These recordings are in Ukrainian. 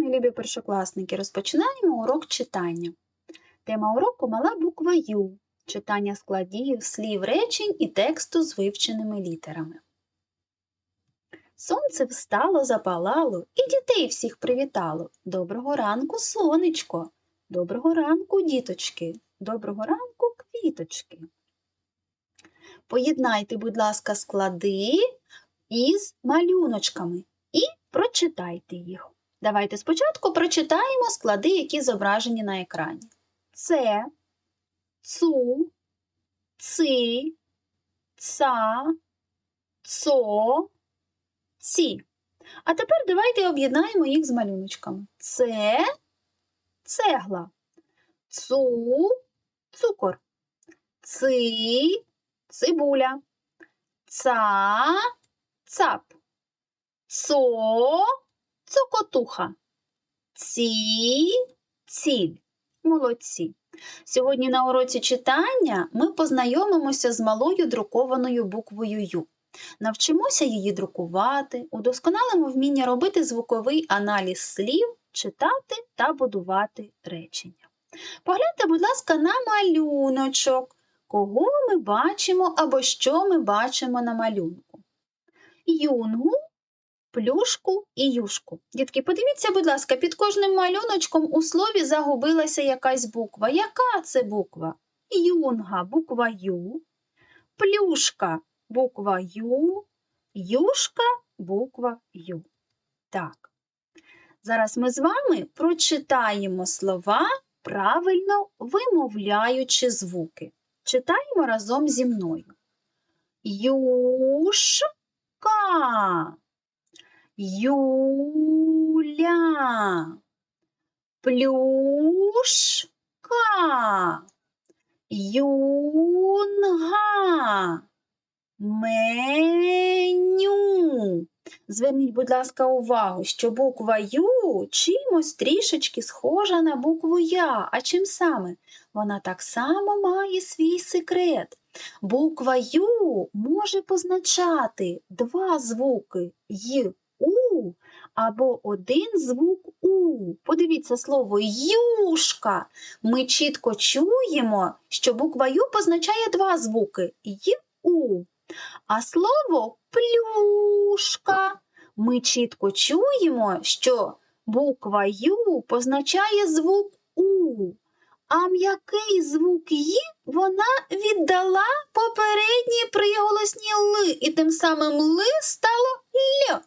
мої любі першокласники, розпочинаємо урок читання. Тема уроку мала буква Ю, читання складів, слів, речень і тексту з вивченими літерами. Сонце встало, запалало і дітей всіх привітало. Доброго ранку, сонечко! Доброго ранку, діточки! Доброго ранку, квіточки! Поєднайте, будь ласка, склади із малюночками і прочитайте їх. Давайте спочатку прочитаємо склади, які зображені на екрані. Це, цу, ци, ца, цо, ці. А тепер давайте об'єднаємо їх з малюночками. Це цегла, цу цукор, ци цибуля, ца цап, цо цокотуха, ці ціль. Молодці. Сьогодні на уроці читання ми познайомимося з малою друкованою буквою Ю. Навчимося її друкувати, удосконалимо вміння робити звуковий аналіз слів, читати та будувати речення. Погляньте, будь ласка, на малюночок. Кого ми бачимо або що ми бачимо на малюнку? Юнгу, плюшку і юшку. Дітки, подивіться, будь ласка, під кожним малюночком у слові загубилася якась буква. Яка це буква? Юнга буква Ю, плюшка буква Ю, юшка буква Ю. Так. Зараз ми з вами прочитаємо слова, правильно вимовляючи звуки. Читаємо разом зі мною. Юшка, Юля, плюшка, юнга, меню. Зверніть, будь ласка, увагу, що буква Ю чимось трішечки схожа на букву Я. А чим саме? Вона так само має свій секрет. Буква Ю може позначати два звуки Й, або один звук У. Подивіться слово юшка. Ми чітко чуємо, що буква Ю позначає два звуки Й, У. А слово плюшка. Ми чітко чуємо, що буква Ю позначає звук У, а м'який звук Й вона віддала попередні приголосні Л, і тим самим Л стало Л.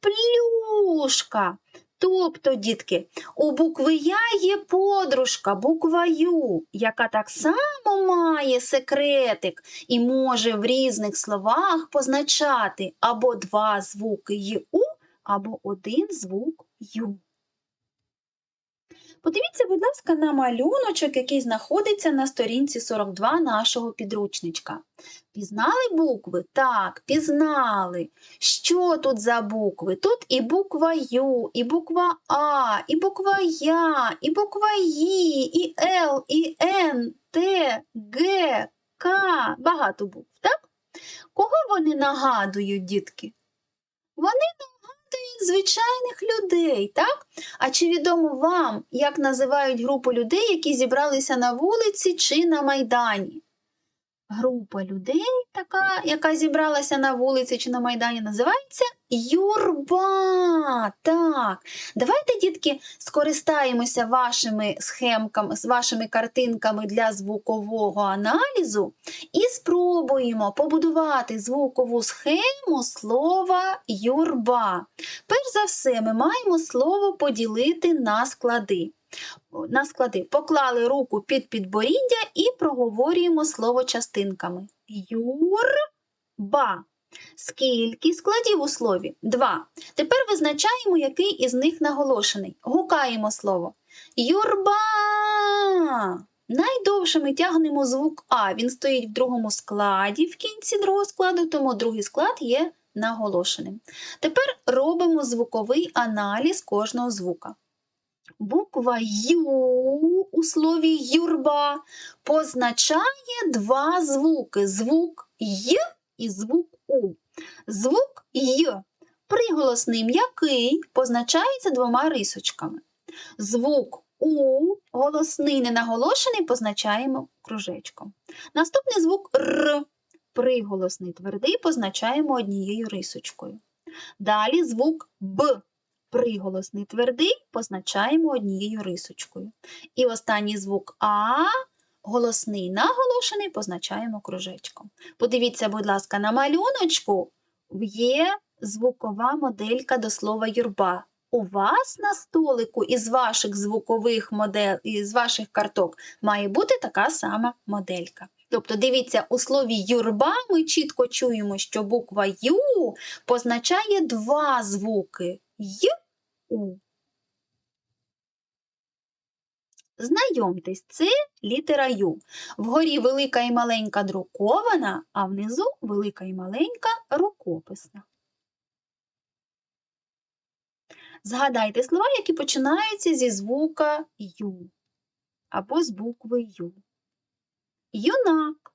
Плюшка. Тобто, дітки, у букви Я є подружка, буква Ю, яка так само має секретик і може в різних словах позначати або два звуки ю, або один звук Ю. Подивіться, будь ласка, на малюночок, який знаходиться на сторінці 42 нашого підручничка. Пізнали букви? Так, пізнали. Що тут за букви? Тут і буква Ю, і буква А, і буква Я, і буква Ї, і Л, і Н, Т, Г, К. Багато букв, так? Кого вони нагадують, дітки? Вони нагадують звичайних людей, так? А чи відомо вам, як називають групу людей, які зібралися на вулиці чи на майдані? Група людей, така, яка зібралася на вулиці чи на майдані, називається юрба. Так, давайте, дітки, скористаємося вашими схемками, з вашими картинками для звукового аналізу і спробуємо побудувати звукову схему слова юрба. Перш за все, ми маємо слово поділити на склади на склади. Поклали руку під підборіддя і проговорюємо слово частинками. Юрба. Скільки складів у слові? Два. Тепер визначаємо, який із них наголошений. Гукаємо слово. Юрба. Найдовше ми тягнемо звук А. Він стоїть в другому складі в кінці другого складу, тому другий склад є наголошеним. Тепер робимо звуковий аналіз кожного звука. Буква Ю у слові юрба позначає два звуки: звук Й і звук У. Звук Й Приголосний м'який позначається двома рисочками. Звук У, голосний ненаголошений, позначаємо кружечком. Наступний звук Р, приголосний твердий, позначаємо однією рисочкою. Далі звук Б, приголосний твердий, позначаємо однією рисочкою. І останній звук А, голосний наголошений, позначаємо кружечком. Подивіться, будь ласка, на малюночку є звукова моделька до слова юрба. У вас на столику із ваших звукових модель, із ваших карток має бути така сама моделька. Тобто, дивіться, у слові юрба ми чітко чуємо, що буква Ю позначає два звуки Й У. Знайомтесь, це літера Ю. Вгорі велика і маленька друкована, а внизу велика і маленька рукописна. Згадайте слова, які починаються зі звука Ю або з букви Ю. Юнак,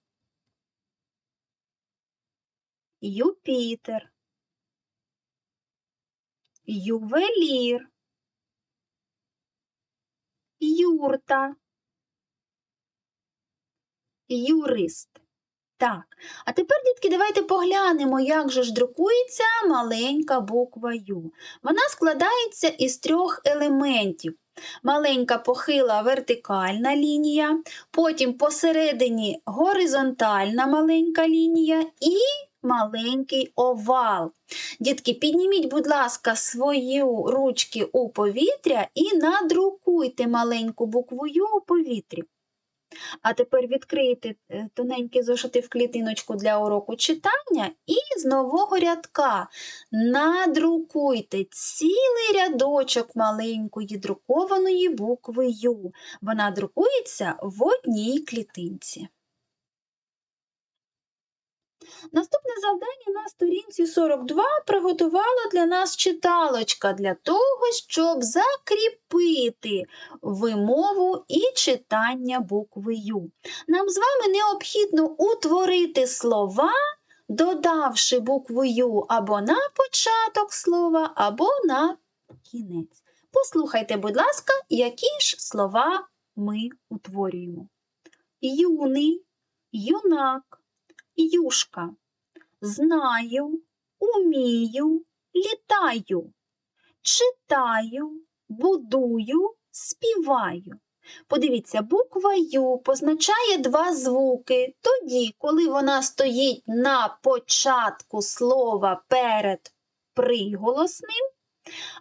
Юпітер, Ювелір, Юрта, Юрист. Так, а тепер, дітки, давайте поглянемо, як же ж друкується маленька буква Ю. Вона складається із трьох елементів. Маленька похила вертикальна лінія, потім посередині горизонтальна маленька лінія і маленький овал. Дітки, підніміть, будь ласка, свою ручки у повітря і надрукуйте маленьку букву Ю у повітрі. А тепер відкрийте е, тоненькі зошити в клітиночку для уроку читання і з нового рядка надрукуйте цілий рядочок маленької друкованої букви Ю. Вона друкується в одній клітинці. Наступне завдання на сторінці 42 приготувала для нас читалочка для того, щоб закріпити вимову і читання букви Ю. Нам з вами необхідно утворити слова, додавши букву Ю або на початок слова, або на кінець. Послухайте, будь ласка, які ж слова ми утворюємо. Юний, юнак, юшка. Знаю, умію, літаю, читаю, будую, співаю. Подивіться, буква Ю позначає два звуки тоді, коли вона стоїть на початку слова перед приголосним,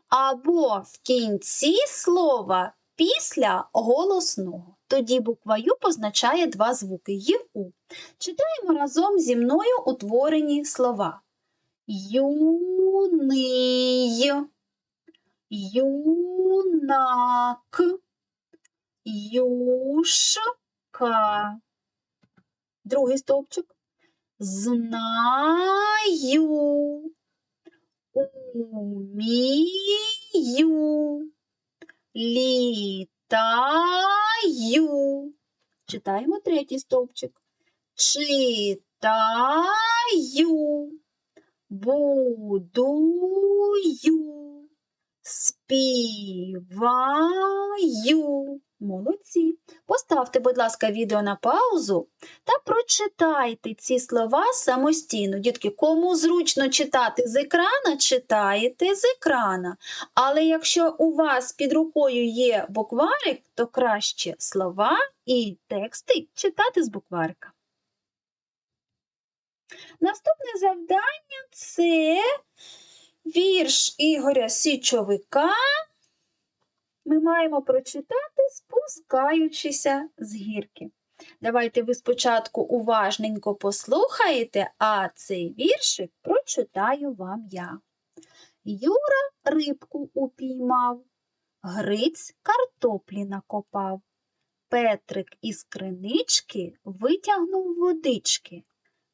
або в кінці слова після голосного. Тоді буква Ю позначає два звуки ЮУ. Читаємо разом зі мною утворені слова. Юний, юнак, юшка. Другий стовпчик. Знаю, умію, літаю. Читаємо третій стовпчик. Читаю, будую, співаю. Молодці. Поставте, будь ласка, відео на паузу та прочитайте ці слова самостійно. Дітки, кому зручно читати з екрана, читаєте з екрана. Але якщо у вас під рукою є букварик, то краще слова і тексти читати з букварика. Наступне завдання це вірш Ігоря Січовика. Ми маємо прочитати, спускаючися з гірки. Давайте ви спочатку уважненько послухаєте, а цей віршик прочитаю вам я. Юра рибку упіймав, Гриць картоплі накопав. Петрик із кринички витягнув водички,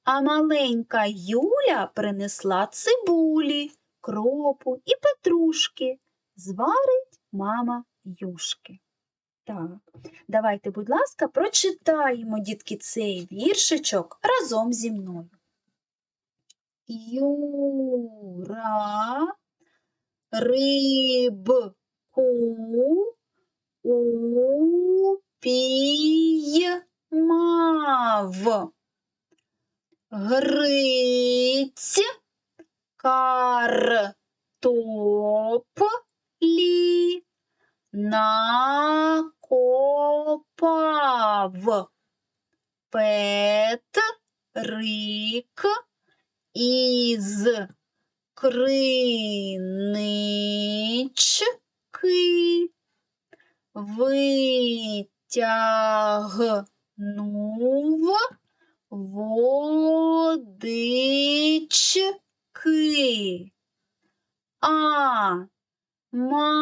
а маленька Юля принесла цибулі, кропу і петрушки. Зварить мама юшки. Так, давайте, будь ласка, прочитаємо, дітки, цей віршичок разом зі мною. Юра, рибку упіймав. Гриць картоплі накопав. Петрик із. Кринички витягнув. Водички. А маленька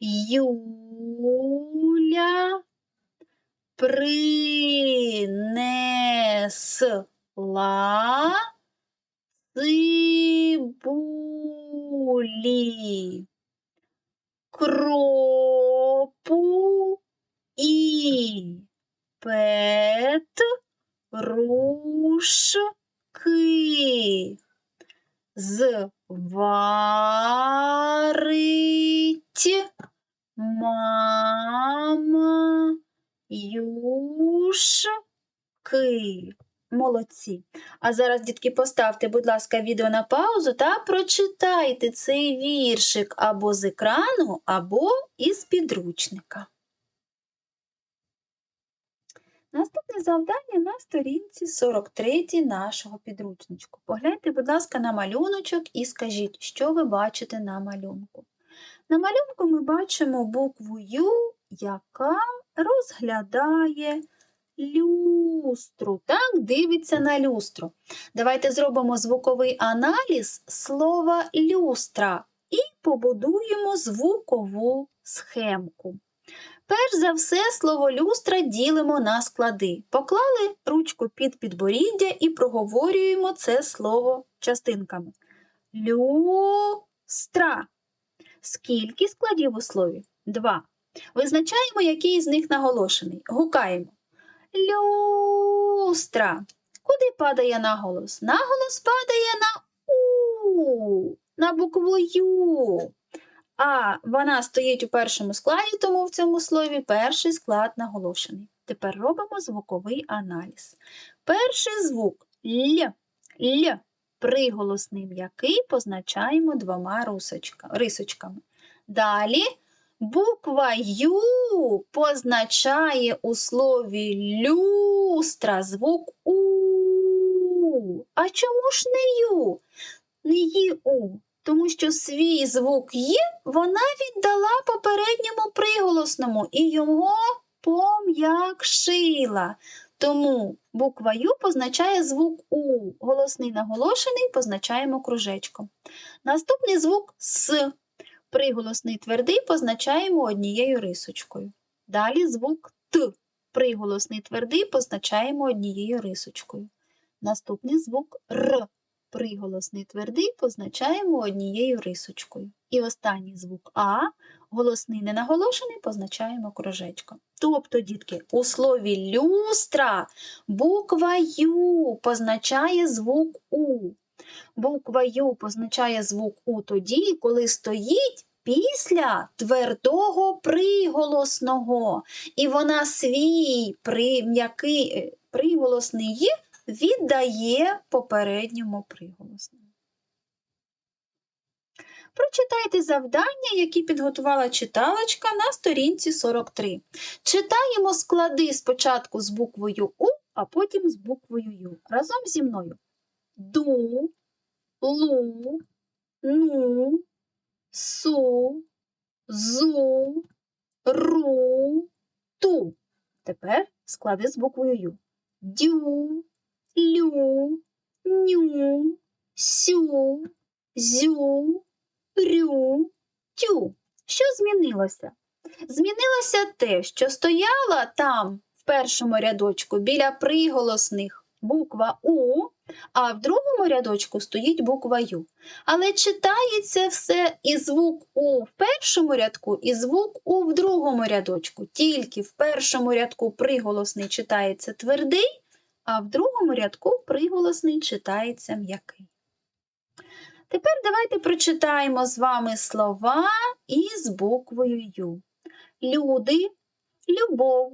Юля принесла цибулі, кропу і петрушки. Зварить мама юшки. Молодці. А зараз, дітки, поставте, будь ласка, відео на паузу та прочитайте цей віршик або з екрану, або із підручника. Наступне завдання на сторінці 43 нашого підручничку. Погляньте, будь ласка, на малюночок і скажіть, що ви бачите на малюнку. На малюнку ми бачимо букву Ю, яка розглядає люстру. Так, дивиться на люстру. Давайте зробимо звуковий аналіз слова люстра і побудуємо звукову схемку. Перш за все, слово люстра ділимо на склади. Поклали ручку під підборіддя і проговорюємо це слово частинками. Люстра. Скільки складів у слові? Два. Визначаємо, який з них наголошений. Гукаємо. Люстра. Куди падає наголос? Наголос падає на У, на букву Ю. А вона стоїть у першому складі, тому в цьому слові перший склад наголошений. Тепер робимо звуковий аналіз. Перший звук Л. Л. Приголосний м'який позначаємо двома рисочками. Далі буква Ю позначає у слові люстра звук У. А чому ж не Ю? Не Ї У? Тому що свій звук Є вона віддала попередньому приголосному і його пом'якшила. Тому буква Ю позначає звук У. Голосний наголошений позначаємо кружечком. Наступний звук С. Приголосний твердий позначаємо однією рисочкою. Далі звук Т. Приголосний твердий позначаємо однією рисочкою. Наступний звук Р. Приголосний твердий позначаємо однією рисочкою. І останній звук А, голосний ненаголошений, позначаємо кружечком. Тобто, дітки, у слові люстра буква Ю позначає звук У. Буква Ю позначає звук У тоді, коли стоїть після твердого приголосного. І вона свій при, м'який е, приголосний Є віддає попередньому приголосному. Прочитайте завдання, які підготувала читалочка на сторінці 43. Читаємо склади спочатку з буквою У, а потім з буквою Ю. Разом зі мною. Ду, лу, ну, су, зу, ру, ту. Тепер склади з буквою Ю. Дю, лю, ню, сю, зю, рю, тю. Що змінилося? Змінилося те, що стояла там в першому рядочку біля приголосних буква У, а в другому рядочку стоїть буква Ю. Але читається все і звук У в першому рядку, і звук У в другому рядочку. Тільки в першому рядку приголосний читається твердий, а в другому рядку приголосний читається м'який. Тепер давайте прочитаємо з вами слова із буквою Ю. Люди, любов,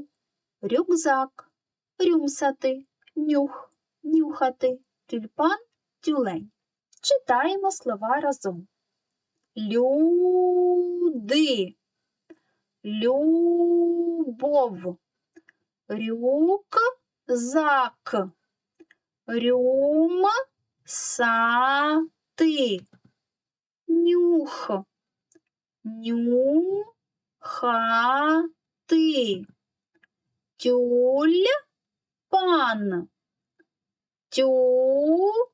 рюкзак, рюмсати, нюх, нюхати, тюльпан, тюлень. Читаємо слова разом. Люди, любов, рюкзак, рюм, сати, нюх, нюхати, тюльпан, тюлень.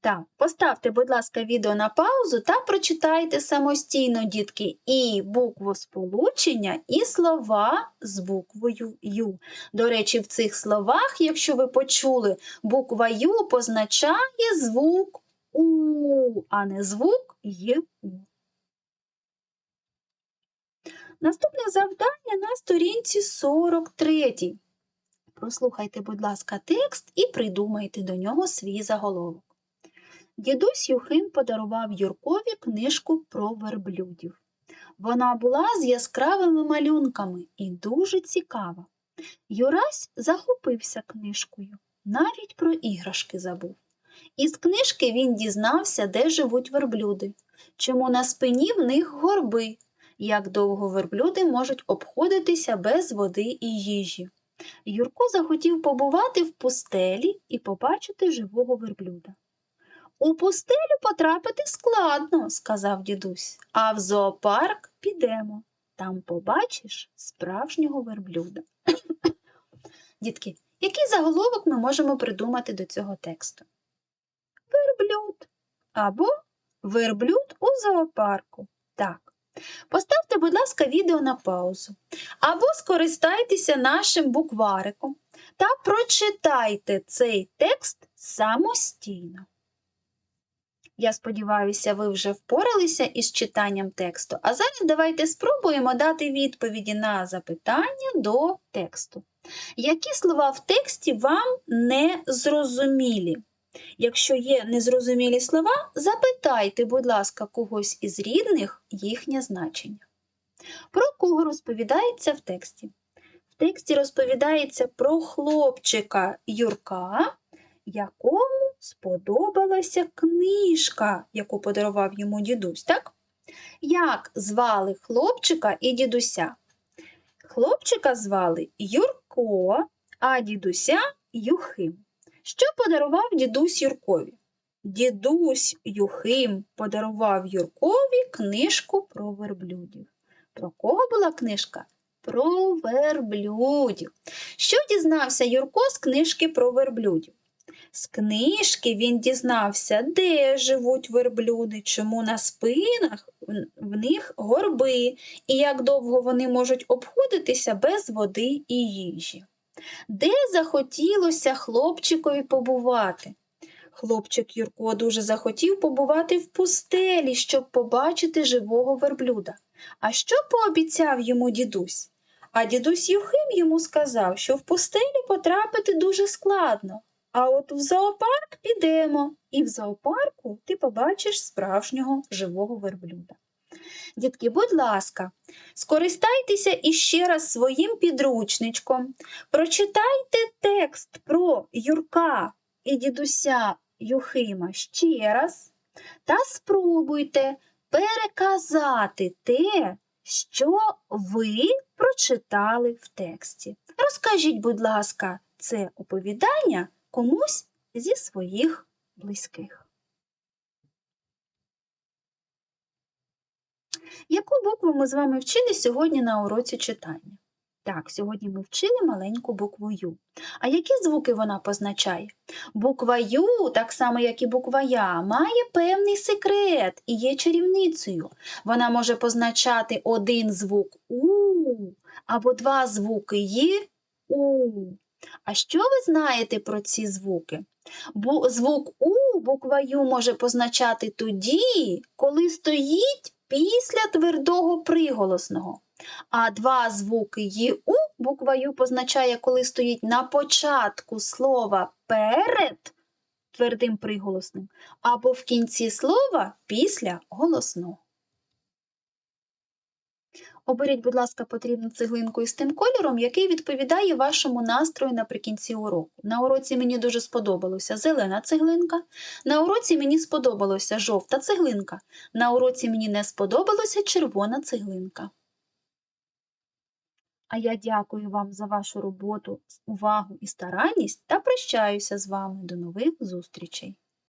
Так, поставте, будь ласка, відео на паузу та прочитайте самостійно, дітки, і букву сполучення, і слова з буквою Ю. До речі, в цих словах, якщо ви почули, буква Ю позначає звук У, а не звук ЄУ. Наступне завдання на сторінці 43. Прослухайте, будь ласка, текст і придумайте до нього свій заголовок. Дідусь Юхим подарував Юркові книжку про верблюдів. Вона була з яскравими малюнками і дуже цікава. Юрась захопився книжкою, навіть про іграшки забув. Із книжки він дізнався, де живуть верблюди, чому на спині в них горби, як довго верблюди можуть обходитися без води і їжі. Юрко захотів побувати в пустелі і побачити живого верблюда. У пустелю потрапити складно, сказав дідусь, а в зоопарк підемо. Там побачиш справжнього верблюда. Дітки, який заголовок ми можемо придумати до цього тексту? Верблюд або верблюд у зоопарку. Так. Поставте, будь ласка, відео на паузу. Або скористайтеся нашим буквариком та прочитайте цей текст самостійно. Я сподіваюся, ви вже впоралися із читанням тексту. А зараз давайте спробуємо дати відповіді на запитання до тексту. Які слова в тексті вам не зрозумілі? Якщо є незрозумілі слова, запитайте, будь ласка, когось із рідних їхнє значення. Про кого розповідається в тексті? В тексті розповідається про хлопчика Юрка, якому сподобалася книжка, яку подарував йому дідусь, так? Як звали хлопчика і дідуся? Хлопчика звали Юрко, а дідуся Юхим. Що подарував дідусь Юркові? Дідусь Юхим подарував Юркові книжку про верблюдів. Про кого була книжка? Про верблюдів. Що дізнався Юрко з книжки про верблюдів? З книжки він дізнався, де живуть верблюди, чому на спинах в них горби і як довго вони можуть обходитися без води і їжі. Де захотілося хлопчикові побувати? Хлопчик Юрко дуже захотів побувати в пустелі, щоб побачити живого верблюда. А що пообіцяв йому дідусь? А дідусь Юхим йому сказав, що в пустелі потрапити дуже складно. А от в зоопарк підемо, і в зоопарку ти побачиш справжнього живого верблюда. Дітки, будь ласка, скористайтеся іще раз своїм підручничком, прочитайте текст про Юрка і дідуся Юхима ще раз та спробуйте переказати те, що ви прочитали в тексті. Розкажіть, будь ласка, це оповідання комусь зі своїх близьких. Яку букву ми з вами вчили сьогодні на уроці читання? Так, сьогодні ми вчили маленьку букву Ю. А які звуки вона позначає? Буква Ю, так само як і буква Я, має певний секрет і є чарівницею. Вона може позначати один звук У або два звуки Ї У. А що ви знаєте про ці звуки? Бу- звук У буква Ю може позначати тоді, коли стоїть після твердого приголосного. А два звуки ЄУ буква Ю позначає, коли стоїть на початку слова перед твердим приголосним або в кінці слова після голосного. Оберіть, будь ласка, потрібну цеглинку із тим кольором, який відповідає вашому настрою наприкінці уроку. На уроці мені дуже сподобалося зелена цеглинка, на уроці мені сподобалося жовта цеглинка, на уроці мені не сподобалося червона цеглинка. А я дякую вам за вашу роботу, увагу і старанність та прощаюся з вами. До нових зустрічей!